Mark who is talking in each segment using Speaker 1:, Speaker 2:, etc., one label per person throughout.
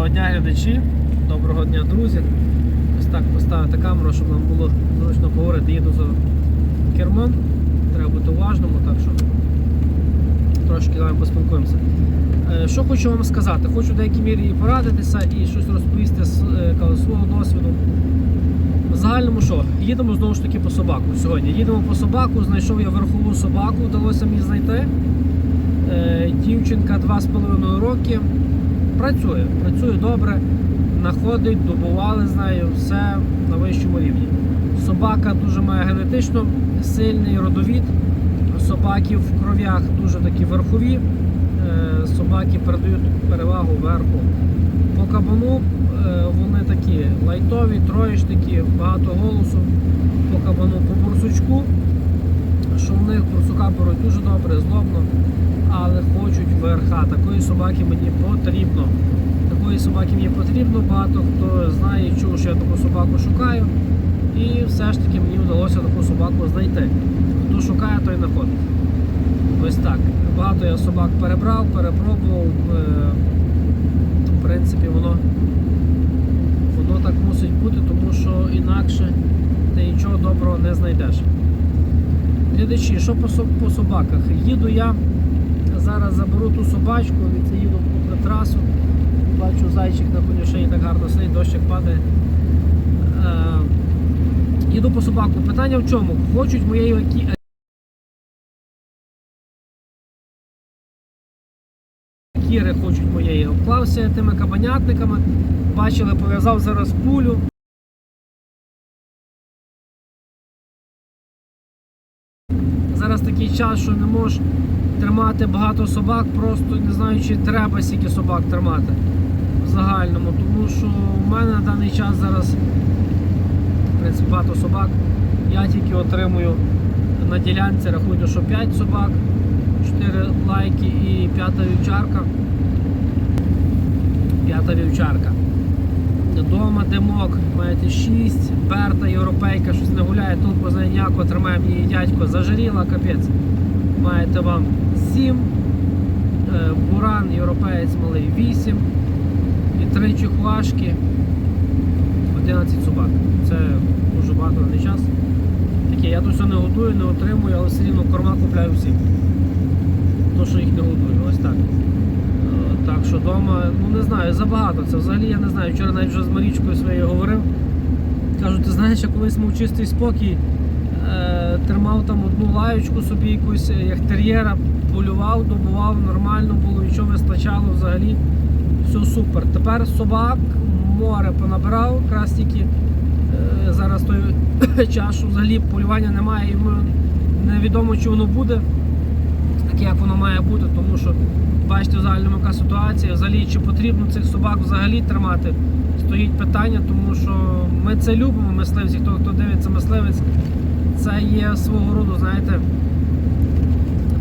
Speaker 1: Доброго дня, глядачі, доброго дня, друзі. Ось так поставити камеру, щоб нам було зручно поговорити. Їду за кермом, треба бути уважним, так що трошки з вами поспілкуємося. Е, Що хочу вам сказати? Хочу в деякій мірі і порадитися, і щось розповісти з е, свого досвіду. В загальному що? Їдемо знову ж таки по собаку сьогодні. Їдемо по собаку, знайшов я верхову собаку, вдалося мені знайти. Е, Дівчинка 2,5 роки. Працює, працює добре, знаходить, добували з нею, все на вищому рівні. Собака дуже має генетично сильний родовід. Собаки в кров'ях дуже такі верхові. Е, Собаки передають перевагу верху. По кабану е, вони такі лайтові, троєчники, багато голосу. По кабану, по бурсучку. Що в них бурсука беруть дуже добре, злобно, але хочуть верха. Такої собаки мені потрібно. Такої собаки мені потрібно. Багато хто знає і чув, що я таку собаку шукаю. І все ж таки мені вдалося таку собаку знайти. Хто шукає, той знаходить. Ось так. Багато я собак перебрав, перепробував. Е, В принципі, воно, воно так мусить бути, тому що інакше ти нічого доброго не знайдеш. Глядачі, що по, собаках? Їду я, зараз заберу ту собачку, від їду на трасу. Бачу, зайчик на конюшині так гарно сидить, дощик падає. Е, їду по собаку. Питання в чому? Хочуть моєї окі- Кіри хочуть моєї. Обклався тими кабанятниками. Бачили, пов'язав зараз пулю. Такий час, що не можеш тримати багато собак, просто не знаю, чи треба стільки собак тримати в загальному. Тому що в мене на даний час зараз багато собак. Я тільки отримую на ділянці, рахую, що 5 собак, 4 лайки і п'ята вівчарка. П'ята вівчарка. Дома димок, маєте 6, берта, європейка, щось не гуляє, толку з нею ніякого тримає мені її дядько, зажаріла, капець. Маєте вам 7, е, буран, європеєць малий 8 і 3 чихуашки, 11 собак. Це дуже багато даний час. Таке, я тут все не готую, не отримую, але все рівно корма купляю всім. То, що їх не готую, ось так. Так що вдома, ну не знаю, забагато. Це взагалі я не знаю. Вчора навіть вже з Марічкою своєю говорив. Кажу, ти знаєш, я колись мав чистий спокій, е, тримав там одну лаючку собі якусь, е, як тер'єра, полював, добував, нормально було, нічого вистачало взагалі. Все супер. Тепер собак, море понабирав, якраз тільки е, зараз той що взагалі полювання немає, і ми невідомо, чи воно буде таке, як воно має бути, тому що бачите в загальному яка ситуація. Взагалі, чи потрібно цих собак взагалі тримати, стоїть питання, тому що ми це любимо, мисливці, хто, хто дивиться мисливець, це є свого роду, знаєте,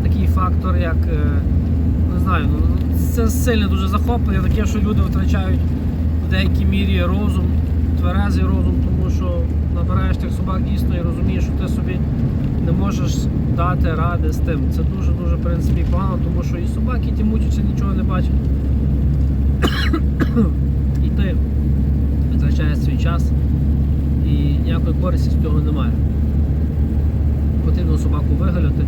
Speaker 1: такий фактор, як е, не знаю, ну, це сильне дуже захоплення, таке, що люди втрачають в деякій мірі розум, тверезий розум, набираєш тих собак дійсно і розумієш, що ти собі не можеш дати ради з тим. Це дуже-дуже в принципі погано, тому що і собаки ті мучаться, нічого не бачать. і ти витрачаєш свій час і ніякої користі з цього немає. Потрібно собаку вигаляти,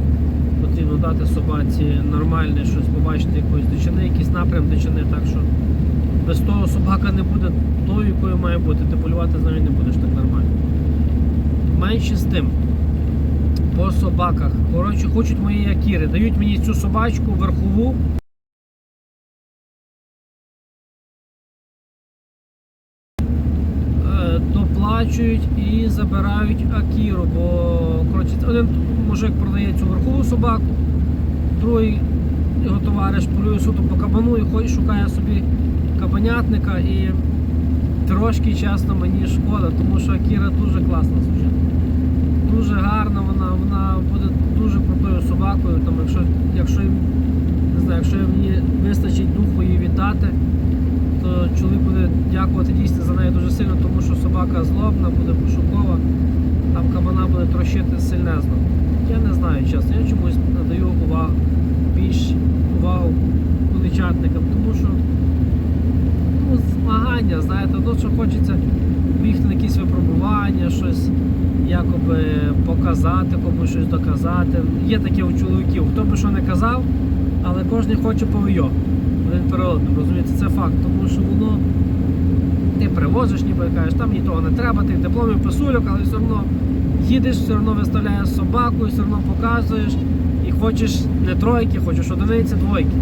Speaker 1: потрібно дати собаці нормальне щось, побачити якоїсь дичини, якийсь напрям дичини, так що без того собака не буде тою, якою має бути. Ти полювати з нею не будеш так нормально. Менше з тим по собаках. Коротше, хочуть мої акіри. Дають мені цю собачку верхову. Е, Доплачують і забирають акіру, бо коротше, один мужик продає цю верхову собаку, другий його товариш полює суто по кабану і ходить, шукає собі кабанятника і трошки чесно мені шкода, тому що акіра дуже класна гарна вона, буде дуже крутою собакою. Там, якщо, якщо, не знаю, якщо мені вистачить духу її вітати, то чоловік буде дякувати дійсно за неї дуже сильно, тому що собака злобна, буде пошукова, там кабана буде трощити сильнезно. Я не знаю, чесно, я чомусь надаю увагу, більш увагу куличатникам, тому що ну, бажання, знаєте, ну що хочеться поїхати на якісь випробування, щось якоби показати, комусь щось доказати. Є таке у чоловіків, хто би що не казав, але кожен хоче повийо. Один перед одним, розумієте, це факт, тому що воно ти привозиш, ніби кажеш, там ні того не треба, тих дипломів писульок, але все одно їдеш, все одно виставляєш собаку і все одно показуєш. І хочеш не тройки, хочеш одиниці, двойки.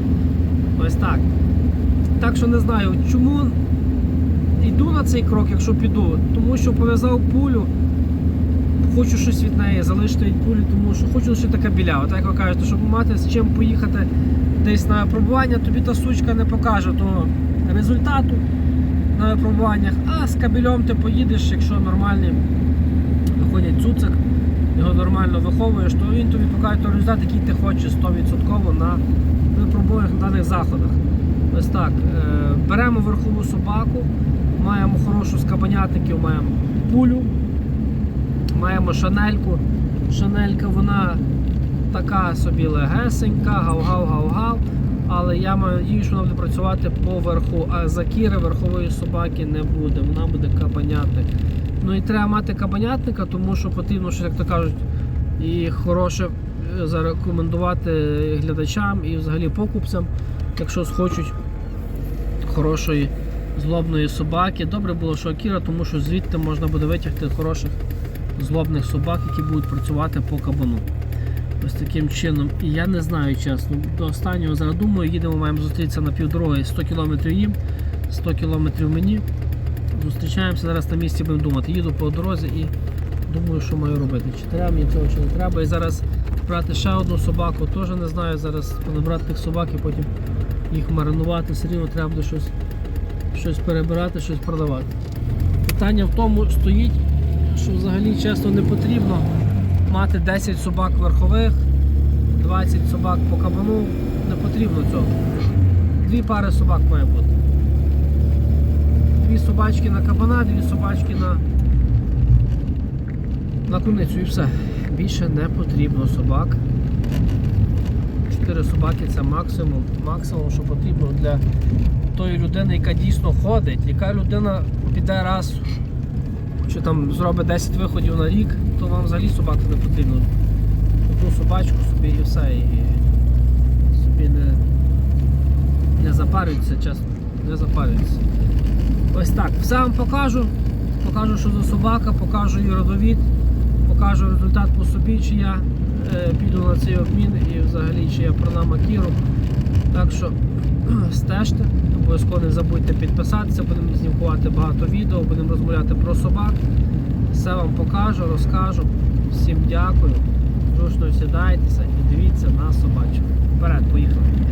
Speaker 1: Ось так. Так що не знаю, чому йду на цей крок, якщо піду. Тому що пов'язав пулю, хочу щось від неї залишити від пулі, тому що хочу лише така білява. Так як ви кажете, щоб мати з чим поїхати десь на випробування, тобі та сучка не покаже того результату на випробуваннях, а з кабельом ти поїдеш, якщо нормальний виходять цуцик, його нормально виховуєш, то він тобі покаже той результат, який ти хочеш 100% на випробуваннях на даних заходах. Ось так. е, Беремо верхову собаку, маємо хорошу з маємо пулю, маємо шанельку. Шанелька вона така собі легесенька, гав-гав-гав-гав. Але я маю надію, що вона буде працювати по верху, а закіри верхової собаки не буде, вона буде кабанятник. Ну і треба мати кабанятника, тому що потрібно, що як то кажуть, і хороше е, зарекомендувати глядачам і взагалі покупцям, якщо схочуть хорошої злобної собаки. Добре було, що Акіра, тому що звідти можна буде витягти хороших злобних собак, які будуть працювати по кабану. Ось таким чином. І я не знаю чесно. До останнього зараз думаю, їдемо, маємо зустрітися на півдороги 100 км їм, 100 км мені. Зустрічаємося зараз на місці, будемо думати. Їду по дорозі і думаю, що маю робити. Чи треба мені цього, чи не треба. І зараз брати ще одну собаку, теж не знаю. Зараз набрати тих собак і потім їх маринувати. Все рівно треба буде щось, щось перебирати, щось продавати. Питання в тому стоїть, що взагалі чесно не потрібно мати 10 собак верхових, 20 собак по кабану. Не потрібно цього. Дві пари собак має бути. Дві собачки на кабана, дві собачки на, на куницю і все. Більше не потрібно собак. Чотири собаки це максимум, максимум, що потрібно для тої людини, яка дійсно ходить, яка людина піде раз, чи там зробить 10 виходів на рік, то вам взагалі собака не потрібно. Одну собачку собі і все. І собі не, не запарюється, чесно, не запарюється. Ось так. Все вам покажу. Покажу, що за собака, покажу її родовід, покажу результат по собі, чи я е, піду на цей обмін і взагалі чи я продам Акіру. Так що стежте, обов'язково не забудьте підписатися, будемо знімкувати багато відео, будемо розмовляти про собак. Все вам покажу, розкажу. Всім дякую. Зручно сідайтеся і дивіться на собачок. Вперед, поїхали.